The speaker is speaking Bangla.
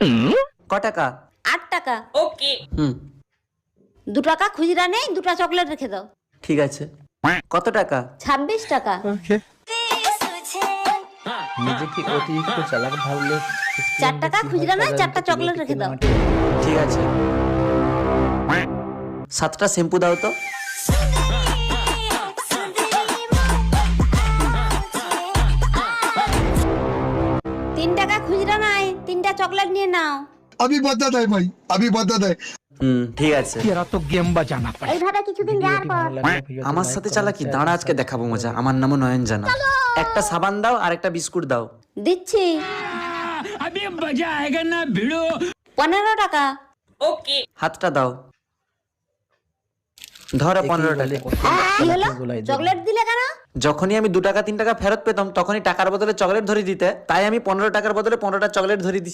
ক টাকা? আট টাকা। ওকে। হুম। দু টাকা খুচরা নেই দুটা চকলেট রেখে দাও। ঠিক আছে। কত টাকা? ছাব্বিশ টাকা। নিজেকে অতিরিক্ত চালাক ভাবলে চার টাকা খুচরা নয় চারটা চকলেট রেখে দাও। ঠিক আছে। সাতটা শ্যাম্পু দাও তো। তিন টাকা খুচরা নাই তিনটা চকলেট নিয়ে নাও अभी बदत है भाई अभी बदत है হুম ঠিক আছে এইভাবে কিছুদিন যাওয়ার পর আমার সাথে চালাকি দাঁড়া আজকে দেখাবো মজা আমার নামও নয়ন জানা একটা সাবান দাও আর একটা বিস্কুট দাও দিচ্ছি পনেরো টাকা হাতটা দাও ধরো পনেরো টাকা কি হলো চকলেট দিলে কেন যখনই আমি দু টাকা, তিন টাকা ফেরত পেতাম, তখনই টাকার বদলে চকলেট ধরে দিতে, তাই আমি পনেরো টাকার বদলে পনেরোটা চকলেট ধরে দিচ্ছি